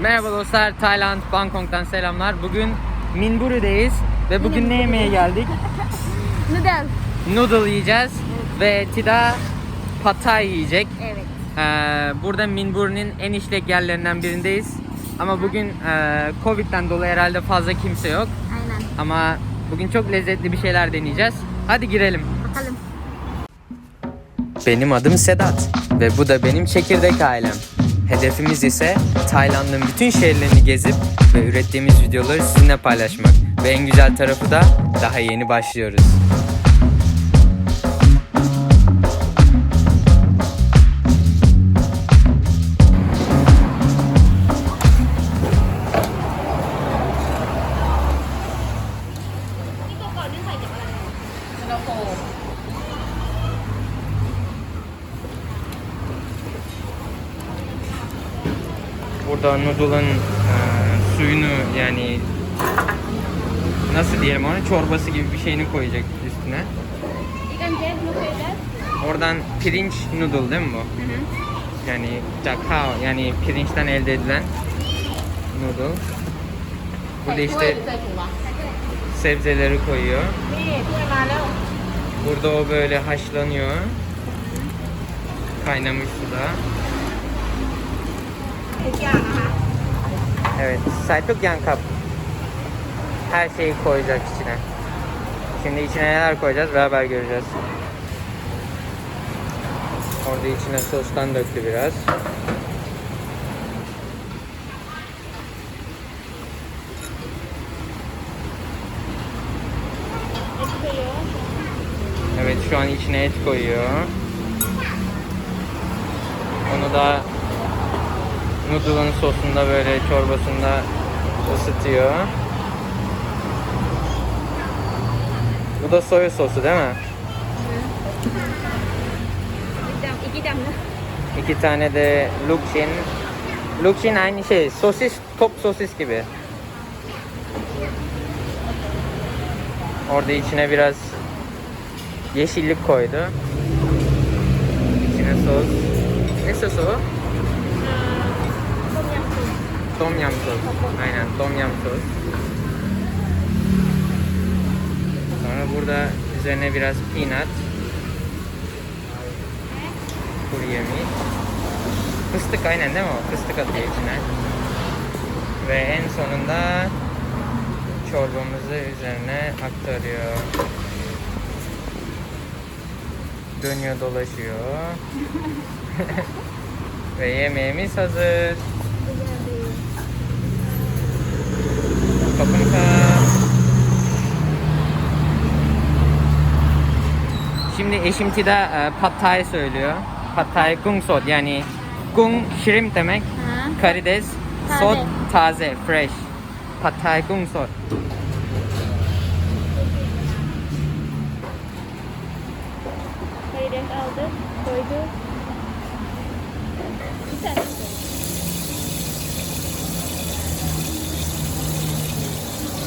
Merhaba dostlar, Tayland, Bangkok'tan selamlar. Bugün Minburi'deyiz ve bugün ne yemeye geldik? Noodle. Noodle yiyeceğiz ve Tida Pad Thai yiyecek. Evet. Ee, burada Minburi'nin en işlek yerlerinden birindeyiz. Ama bugün e, Covid'den dolayı herhalde fazla kimse yok. Aynen. Ama bugün çok lezzetli bir şeyler deneyeceğiz. Hadi girelim. Bakalım. Benim adım Sedat ve bu da benim çekirdek ailem. Hedefimiz ise Tayland'ın bütün şehirlerini gezip ve ürettiğimiz videoları sizinle paylaşmak. Ve en güzel tarafı da daha yeni başlıyoruz. Burada noodle'ın e, suyunu yani nasıl diyelim ona çorbası gibi bir şeyini koyacak üstüne. Oradan pirinç noodle değil mi bu? Yani cakao yani pirinçten elde edilen noodle. Burada işte sebzeleri koyuyor. Burada o böyle haşlanıyor. Kaynamış suda. Evet, Selçuk yan kap. Her şeyi koyacak içine. Şimdi içine neler koyacağız beraber göreceğiz. Orada içine sostan döktü biraz. Evet şu an içine et koyuyor. Onu da noodle'ın sosunda böyle çorbasında ısıtıyor. Bu da soya sosu değil mi? İki mı? İki tane de lukşin. Lukşin aynı şey, sosis, top sosis gibi. Orada içine biraz yeşillik koydu. İçine sos. Ne sosu o? Tom yum sos. Aynen tom yum sos. Sonra burada üzerine biraz peanut. Kuru yemiş. Fıstık aynen değil mi o? Fıstık atıyor içine. Ve en sonunda çorbamızı üzerine aktarıyor. Dönüyor dolaşıyor. Ve yemeğimiz hazır. Kapını kap. Şimdi eşim Tida e, pad thai söylüyor. Pad thai kung sot yani kung shrimp demek. Ha. Karides, Taze. sot taze, fresh. Pad thai kung sot. Karides aldı. Koydu. Güzel.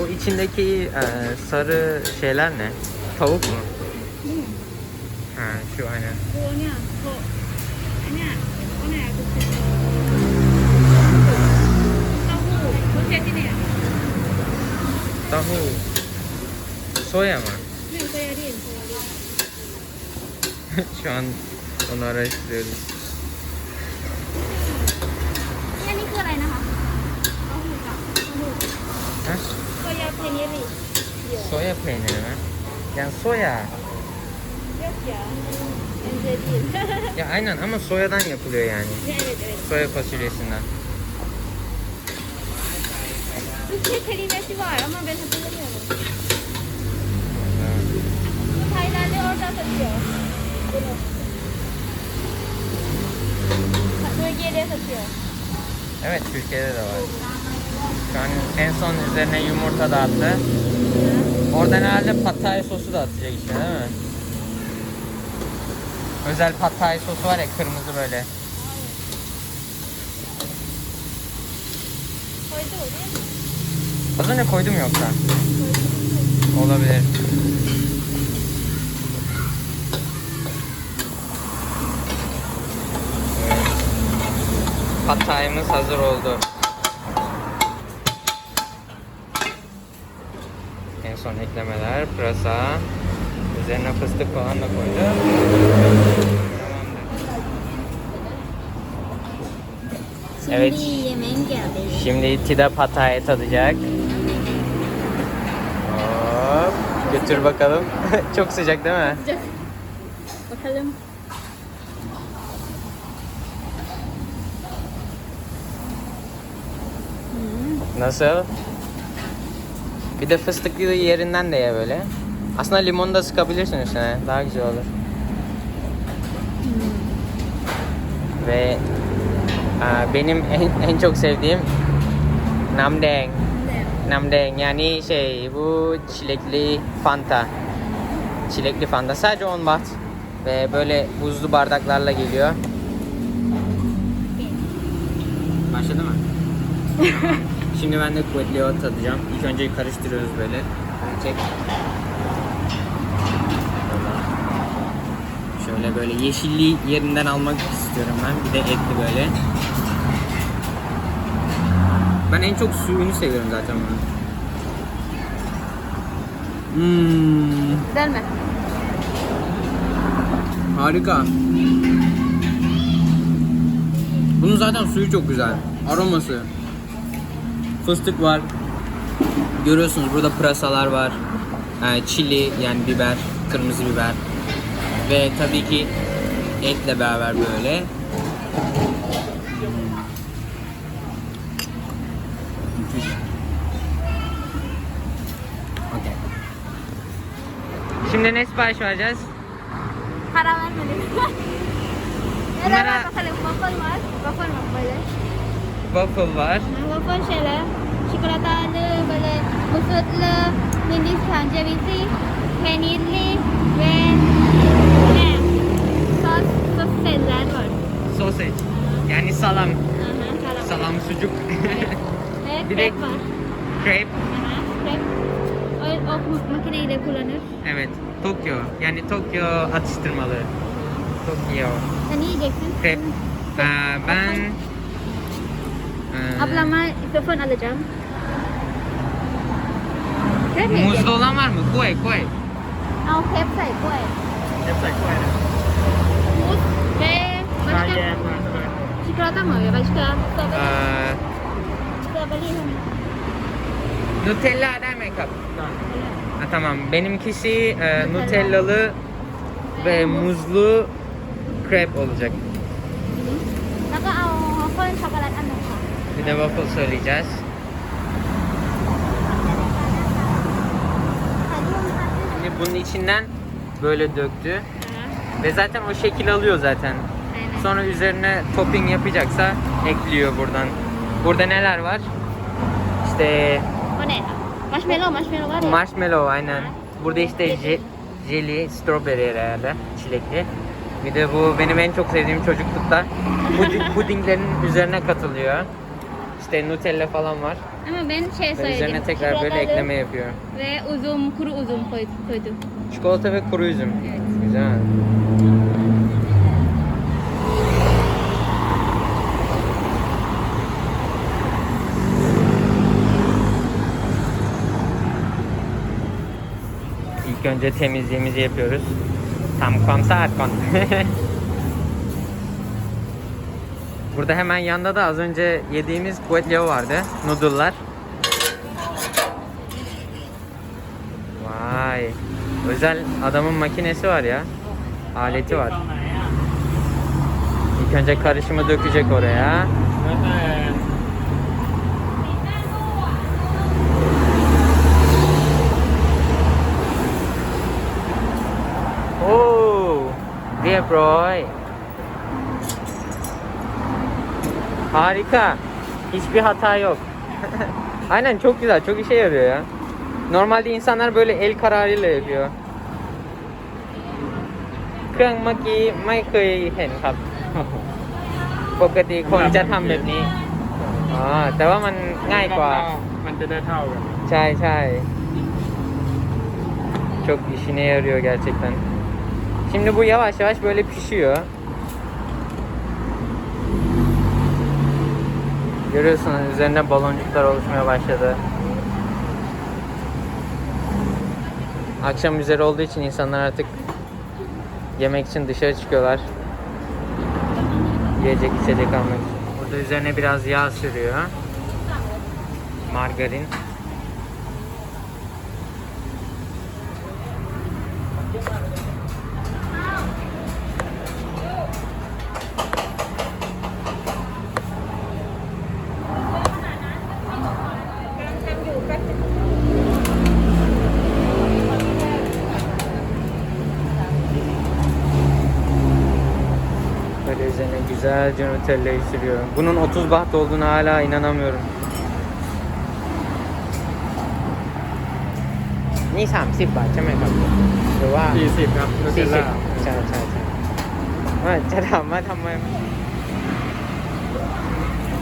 O içindeki e, sarı şeyler ne? Tavuk mu? Ha şu aynen. โคเนี่ยโคอันเนี้ยโคเนี่ยคือเต้าหู้รสเผ็ดที่เนี่ย Tahu. Soya mı? หนึ่งโซยาดินโซยาดิน şu an onu araştırıyoruz. เนี่ยนี่คืออะไรนะคะเต้าหู้กับเต้าหู้ peyniri. Soya peyniri mi? Yani soya. Yok ya. Bence değil. ya aynen ama soyadan yapılıyor yani. Evet evet. Soya fasulyesinden. Türkçe kelimesi var ama ben hatırlamıyorum. Evet. Bu Tayland'ı orada satıyor. Bunu. Türkiye'de satıyor. Evet Türkiye'de de var. An en son üzerine yumurta da attı. Oradan herhalde patay sosu da atacak içine değil mi? Özel patay sosu var ya kırmızı böyle. Koydu değil mi? Az önce koydum yoksa. Olabilir. Patayımız hazır oldu. En son eklemeler, pırasa, üzerine fıstık falan da. Tamamdır. Evet. Şimdi yemeğin geldi. Şimdi Tida pataya tadacak. Hop. Götür bakalım. Çok sıcak değil mi? Bakalım. Nasıl? Bir de fıstıklı yerinden de ye böyle. Aslında limonu da sıkabilirsin üstüne. Daha güzel olur. Ve aa, benim en, en çok sevdiğim namdeng. Namdeng yani şey bu çilekli fanta. Çilekli fanta. Sadece 10 baht. Ve böyle buzlu bardaklarla geliyor. Başladı mı? Şimdi ben de kuvvetli yoğurt tadacağım. İlk önce karıştırıyoruz böyle. Çek. Şöyle böyle yeşilliği yerinden almak istiyorum ben. Bir de etli böyle. Ben en çok suyunu seviyorum zaten bunu. Hmm, Güzel mi? harika. Bunun zaten suyu çok güzel. Aroması. Fıstık var. Görüyorsunuz burada pırasalar var. Ee, çili yani biber, kırmızı biber. Ve tabii ki etle beraber böyle. Müthiş. Okey. Şimdi ne sipariş vereceğiz? Para vermedik. Bunlara- bakalım. Waffle var. Waffle bak böyle. Waffle var. Waffle şöyle. Çikolatalı böyle mısırlı, Hindistan cevizi, peynirli ve ne? Sos, sos şeyler var. Sausage. Yani salam. Aha, salam. Salam sucuk. Ve Bir krep var. Crepe. Aha, krep. O, o makineyle kullanır. Evet. Tokyo. Yani Tokyo atıştırmalı. Tokyo. Sen ne yiyeceksin? Krep. Ee, ben... Ablama mikrofon alacağım. Değil mi? Muzlu olan var mı? Koy koy. Al hep say koy. Hep say koy. Muz ve başka... Çikolata mı? Başka? Ee, Nutella der make-up. Ha, tamam. Benimkisi e, Nutellalı ve muzlu krep olacak. Bir de waffle söyleyeceğiz. Şimdi bunun içinden böyle döktü. Hı. Ve zaten o şekil alıyor zaten. Aynen. Sonra üzerine topping yapacaksa ekliyor buradan. Burada neler var? İşte... O ne? Marshmallow, marshmallow var ya. Marshmallow aynen. Burada işte je, jelly, strawberry herhalde. Çilekli. Bir de bu benim en çok sevdiğim çocuklukta pudinglerin üzerine katılıyor. İşte Nutella falan var. ama ben şey Ve söyledim üzerine tekrar böyle çikolatalı ekleme yapıyor. ve uzun kuru uzun koy- koydum Çikolata ve kuru üzüm. Evet. Güzel. İlk önce temizliğimizi yapıyoruz. Tam saat kon. Burada hemen yanda da az önce yediğimiz kuetleo vardı. Noodle'lar. Vay. Özel adamın makinesi var ya. Aleti var. İlk önce karışımı dökecek oraya. Oo, เรี Harika. Hiçbir hata yok. Aynen çok güzel, çok işe yarıyor ya. Normalde insanlar böyle el kararıyla yapıyor. เครื่องเมื่อกี้ไม่เคยเห็นครับ ปกติคนจะทำแบบนี้ อ๋อ แต่ว่ามันง่ายกว่า มันจะได้เท่ากัน ใช่ใช่ Çok işine yarıyor gerçekten. Şimdi bu yavaş yavaş böyle pişiyor. Görüyorsunuz üzerinde baloncuklar oluşmaya başladı. Akşam üzeri olduğu için insanlar artık yemek için dışarı çıkıyorlar. Yiyecek içecek almak için. Burada üzerine biraz yağ sürüyor. Margarin. Böyle üzerine güzelce Nutella'yı sürüyor. Bunun 30 baht olduğunu hala inanamıyorum. Ni 30 บาทใช่ไหมครับหรือว่า สี่สิบครับนูเทลล่า ใช่ใช่ใช่ว่าจะถามว่าทำไม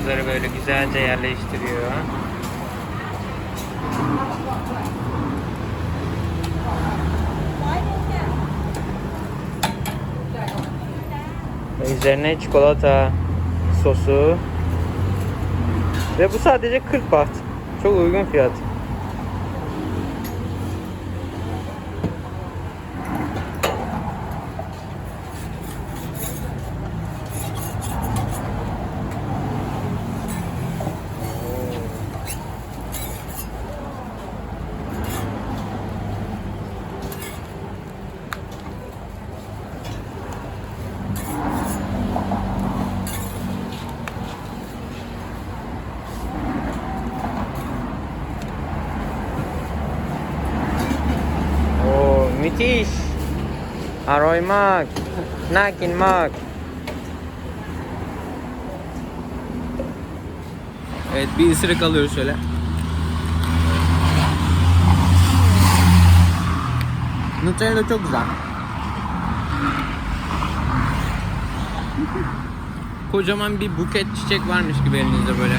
Bunları böyle güzelce yerleştiriyor. Üzerine çikolata sosu. Ve bu sadece 40 baht. Çok uygun fiyat. Oo müthiş. Aroymak. Nakin mak. Evet bir ısırık alıyoruz şöyle. Nutella çok güzel. Kocaman bir buket çiçek varmış gibi elinizde böyle.